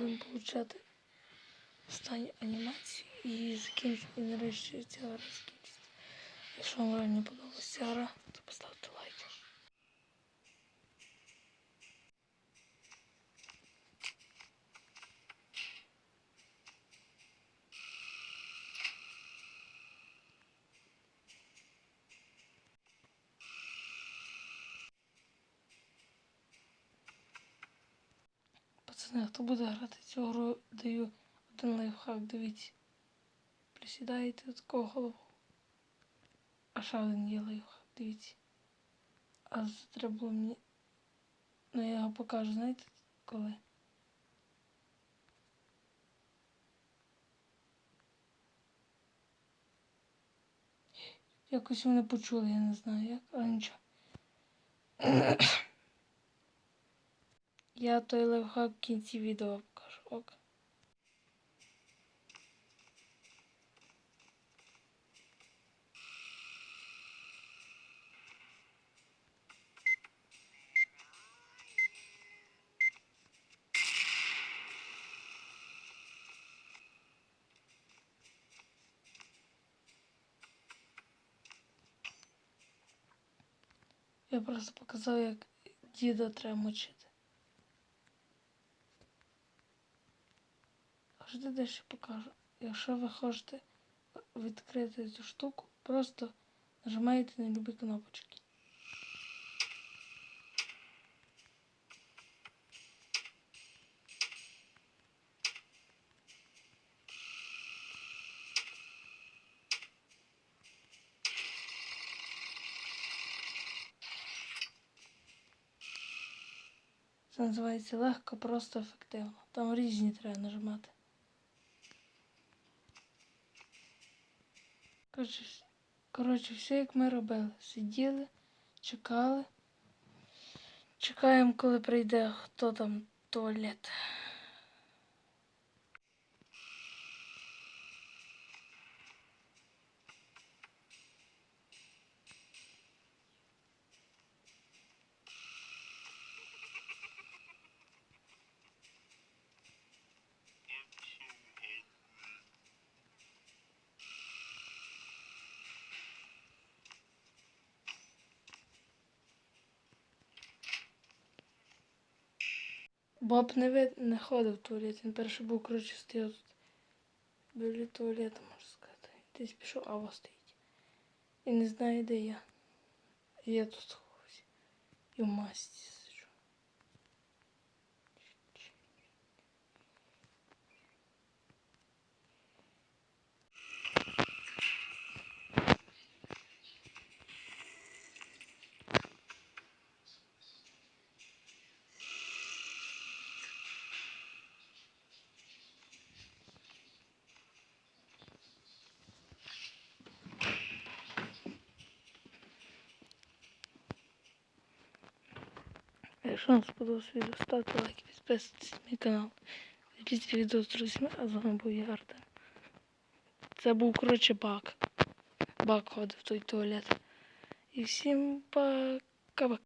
будемо получати останню анімацію і закінчимо і нарешті ця гра. Якщо вам реально подобалася гра, то поставте лайк. Пацани, хто буде грати цю гру, даю один лайфхак, дивіться. Присідаєте такого голову. А ще один є лайфхак, дивіться. А треба було мені. Ну я його покажу, знаєте, коли? Якось мене почули, я не знаю як, але нічого. Я той лайфхак в кінці відео покажу. Ок. Я просто показав, як діда треба мочити. Хочете дещо покажу. Якщо ви хочете відкрити цю штуку, просто нажимаєте на любі кнопочки. Це називається легко, просто ефективно. Там різні треба нажимати. Коротше, все як ми робили. Сиділи, чекали. Чекаємо, коли прийде хто там туалет. Боб не, вид... не ходив в туалет. Він перший був, коротше, стояв тут. Біля туалету, можна сказати. Десь пішов, а вас стоїть. І не знає, де я. Я тут сховався. І в масці Якщо вам сподобалось відео, ставте лайки, підписуйтесь на мій канал. Діліться відео з друзями, а з вами був я. Це був, коротше, бак. Бак ходив в той туалет. І всім пока.